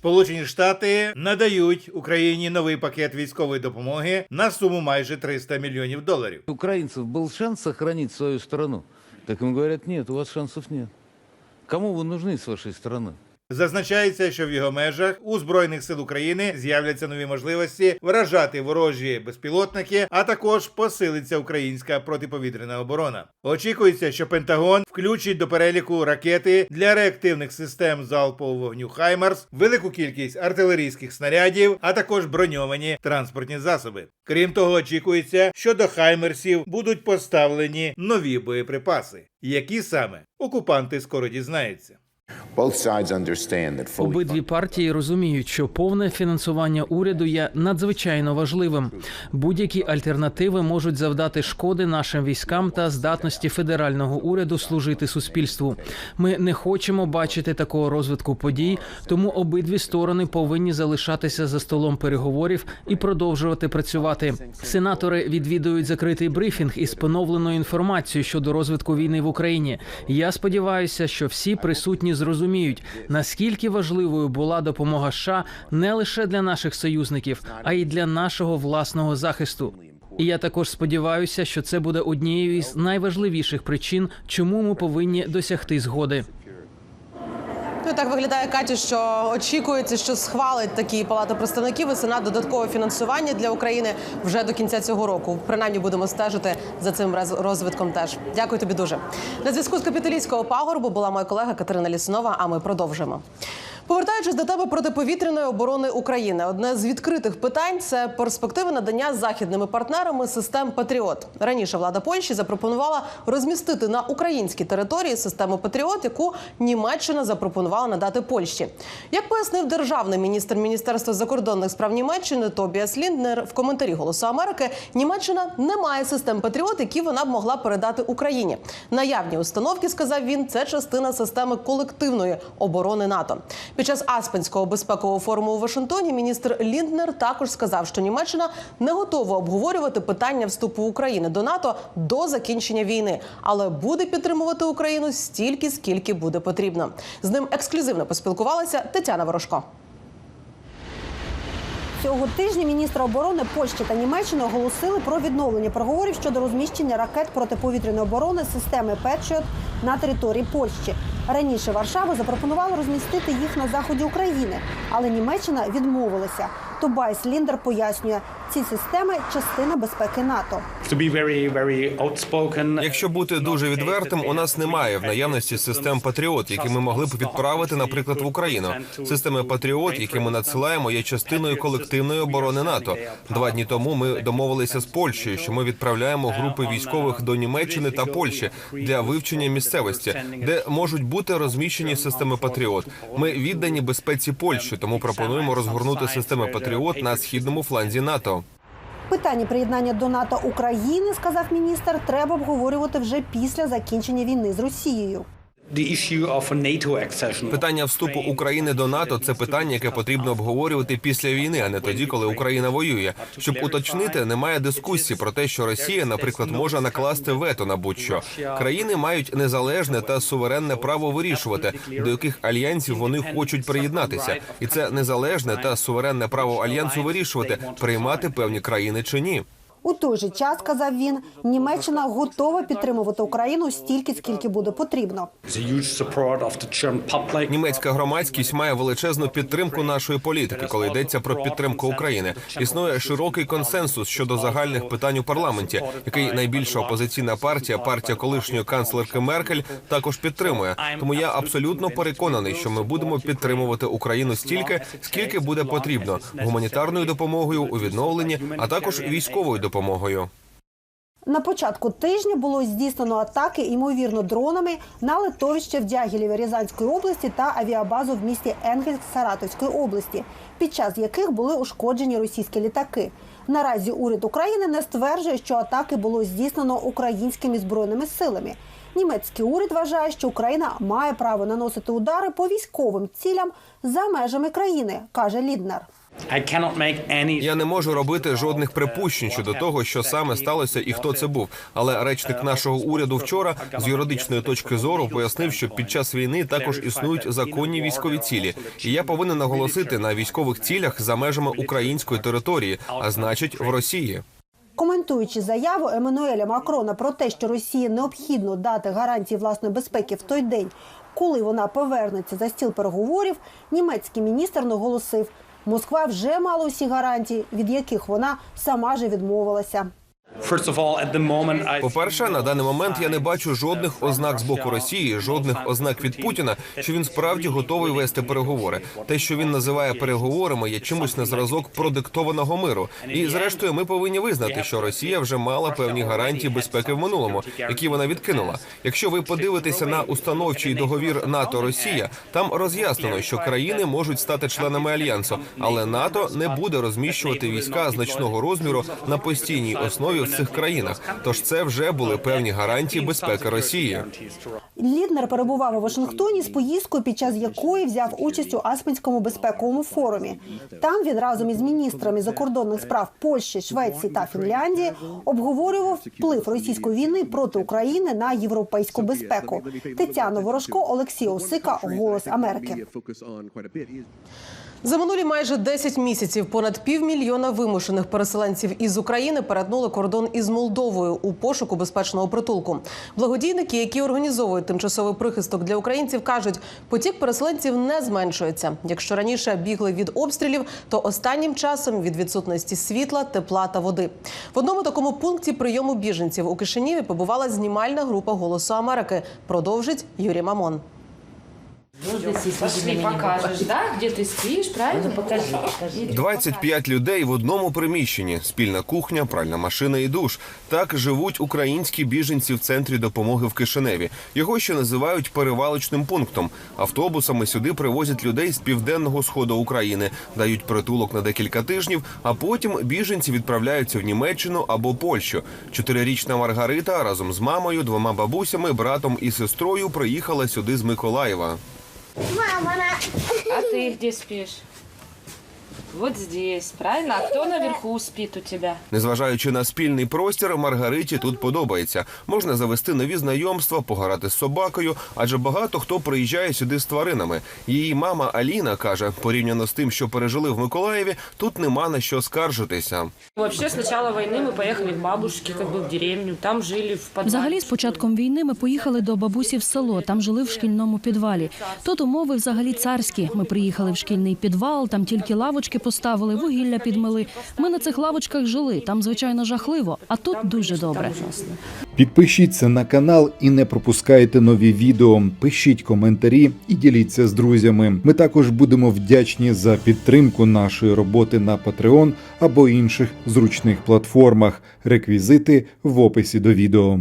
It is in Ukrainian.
Сполучені Штати надають Україні новий пакет військової допомоги на суму майже 300 мільйонів доларів. У украинцев был шанс сохранить свою страну. Так им говорят, нет, у вас шансов нет. Кому вы нужны с вашей стороны? Зазначається, що в його межах у збройних сил України з'являться нові можливості вражати ворожі безпілотники, а також посилиться українська протиповітряна оборона. Очікується, що Пентагон включить до переліку ракети для реактивних систем залпового вогню Хаймарс, велику кількість артилерійських снарядів, а також броньовані транспортні засоби. Крім того, очікується, що до Хаймерсів будуть поставлені нові боєприпаси. Які саме окупанти скоро дізнаються. Обидві партії розуміють, що повне фінансування уряду є надзвичайно важливим. Будь-які альтернативи можуть завдати шкоди нашим військам та здатності федерального уряду служити суспільству. Ми не хочемо бачити такого розвитку подій, тому обидві сторони повинні залишатися за столом переговорів і продовжувати працювати. Сенатори відвідують закритий брифінг із поновленою інформацією щодо розвитку війни в Україні. Я сподіваюся, що всі присутні зрозуміють, наскільки важливою була допомога США не лише для наших союзників, а й для нашого власного захисту. І я також сподіваюся, що це буде однією із найважливіших причин, чому ми повинні досягти згоди. Ну, так виглядає Каті, що очікується, що схвалить такі палата представників і сенат додаткове фінансування для України вже до кінця цього року. Принаймні будемо стежити за цим роз- розвитком. Теж дякую тобі дуже. На зв'язку з капіталійського пагорбу була моя колега Катерина Ліснова. А ми продовжимо. Повертаючись до теми протиповітряної оборони України, одне з відкритих питань це перспективи надання західними партнерами систем Патріот. Раніше влада Польщі запропонувала розмістити на українській території систему Патріот, яку Німеччина запропонувала надати Польщі. Як пояснив державний міністр Міністерства закордонних справ Німеччини Тобіас Лінднер в коментарі Голосу Америки, Німеччина не має систем Патріот, які вона б могла передати Україні. Наявні установки, сказав він, це частина системи колективної оборони НАТО. Під час Аспенського безпекового форуму у Вашингтоні міністр Лінднер також сказав, що Німеччина не готова обговорювати питання вступу України до НАТО до закінчення війни, але буде підтримувати Україну стільки, скільки буде потрібно. З ним ексклюзивно поспілкувалася Тетяна Ворожко. Цього тижня міністра оборони Польщі та Німеччини оголосили про відновлення переговорів щодо розміщення ракет протиповітряної оборони системи Петріот на території Польщі. Раніше Варшава запропонувала розмістити їх на заході України, але Німеччина відмовилася. Тобайс Ліндер пояснює, ці системи частина безпеки НАТО. Якщо бути дуже відвертим, у нас немає в наявності систем Патріот, які ми могли б відправити, наприклад, в Україну. Системи Патріот, які ми надсилаємо, є частиною колективної оборони НАТО. Два дні тому ми домовилися з Польщею, що ми відправляємо групи військових до Німеччини та Польщі для вивчення місцевості, де можуть бути розміщені системи Патріот. Ми віддані безпеці Польщі, тому пропонуємо розгорнути системи Патріот на східному фланзі НАТО. Питання приєднання до НАТО України, сказав міністр, треба обговорювати вже після закінчення війни з Росією. Питання вступу України до НАТО це питання, яке потрібно обговорювати після війни, а не тоді, коли Україна воює. Щоб уточнити, немає дискусії про те, що Росія, наприклад, може накласти вето на будь-що. Країни мають незалежне та суверенне право вирішувати, до яких альянсів вони хочуть приєднатися, і це незалежне та суверенне право альянсу вирішувати, приймати певні країни чи ні. У той же час, сказав він, Німеччина готова підтримувати Україну стільки, скільки буде потрібно. Німецька громадськість має величезну підтримку нашої політики, коли йдеться про підтримку України. Існує широкий консенсус щодо загальних питань у парламенті, який найбільша опозиційна партія, партія колишньої канцлерки Меркель, також підтримує. Тому я абсолютно переконаний, що ми будемо підтримувати Україну стільки, скільки буде потрібно гуманітарною допомогою у відновленні, а також військовою допомогою. На початку тижня було здійснено атаки, ймовірно, дронами на литовище в Дягілєві Рязанської області та авіабазу в місті Енгельс Саратовської області, під час яких були ушкоджені російські літаки. Наразі уряд України не стверджує, що атаки було здійснено українськими збройними силами. Німецький уряд вважає, що Україна має право наносити удари по військовим цілям за межами країни, каже Ліднер. I cannot make any. Я не можу робити жодних припущень щодо того, що саме сталося і хто це був. Але речник нашого уряду вчора з юридичної точки зору пояснив, що під час війни також існують законні військові цілі, і я повинен наголосити на військових цілях за межами української території, а значить в Росії. Коментуючи заяву Еммануеля Макрона про те, що Росії необхідно дати гарантії власної безпеки в той день, коли вона повернеться за стіл переговорів, німецький міністр наголосив, Москва вже мала усі гарантії, від яких вона сама же відмовилася. I По-перше, на даний момент я не бачу жодних ознак з боку Росії, жодних ознак від Путіна, що він справді готовий вести переговори. Те, що він називає переговорами, є чимось на зразок продиктованого миру. І зрештою, ми повинні визнати, що Росія вже мала певні гарантії безпеки в минулому, які вона відкинула. Якщо ви подивитеся на установчий договір НАТО Росія, там роз'яснено, що країни можуть стати членами альянсу, але НАТО не буде розміщувати війська значного розміру на постійній основі в цих країнах. Тож це вже були певні гарантії безпеки Росії. Ліднер перебував у Вашингтоні з поїздкою, під час якої взяв участь у Аспенському безпековому форумі. Там він разом із міністрами закордонних справ Польщі, Швеції та Фінляндії обговорював вплив російської війни проти України на європейську безпеку. Тетяна Ворожко, Олексій Осика, Голос Америки. За минулі майже 10 місяців понад півмільйона вимушених переселенців із України перетнули кордон із Молдовою у пошуку безпечного притулку. Благодійники, які організовують тимчасовий прихисток для українців, кажуть, потік переселенців не зменшується. Якщо раніше бігли від обстрілів, то останнім часом від відсутності світла, тепла та води. В одному такому пункті прийому біженців у Кишиніві побувала знімальна група Голосу Америки. Продовжить Юрій Мамон. Пошли, покажешь, да, где ты спишь, правильно? Покажи, покажи. 25 людей в одному приміщенні: спільна кухня, пральна машина і душ. Так живуть українські біженці в центрі допомоги в Кишиневі. Його ще називають перевалочним пунктом. Автобусами сюди привозять людей з південного сходу України, дають притулок на декілька тижнів, а потім біженці відправляються в Німеччину або Польщу. Чотирирічна Маргарита разом з мамою, двома бабусями, братом і сестрою приїхала сюди з Миколаєва. А ты где спишь? Вот здесь, правильно? А кто наверху спит у тебя? Незважаючи на спільний простір, Маргариті тут подобається. Можна завести нові знайомства, пограти з собакою, адже багато хто приїжджає сюди з тваринами. Її мама Аліна каже, порівняно з тим, що пережили в Миколаєві, тут нема на що скаржитися. Вообще, с начала войны мы поехали к бабушке, как бы в деревню. Там жили в подвале. Взагалі, з початком війни ми поїхали до бабусі в село. Там жили в шкільному підвалі. Тут умови взагалі царські. Ми приїхали в шкільний підвал, там тільки лавочки поставили, вугілля підмили. Ми на цих лавочках жили. Там, звичайно, жахливо, а тут дуже добре. Підпишіться на канал і не пропускайте нові відео. Пишіть коментарі і діліться з друзями. Ми також будемо вдячні за підтримку нашої роботи на Patreon або інших зручних платформах. Реквізити в описі до відео.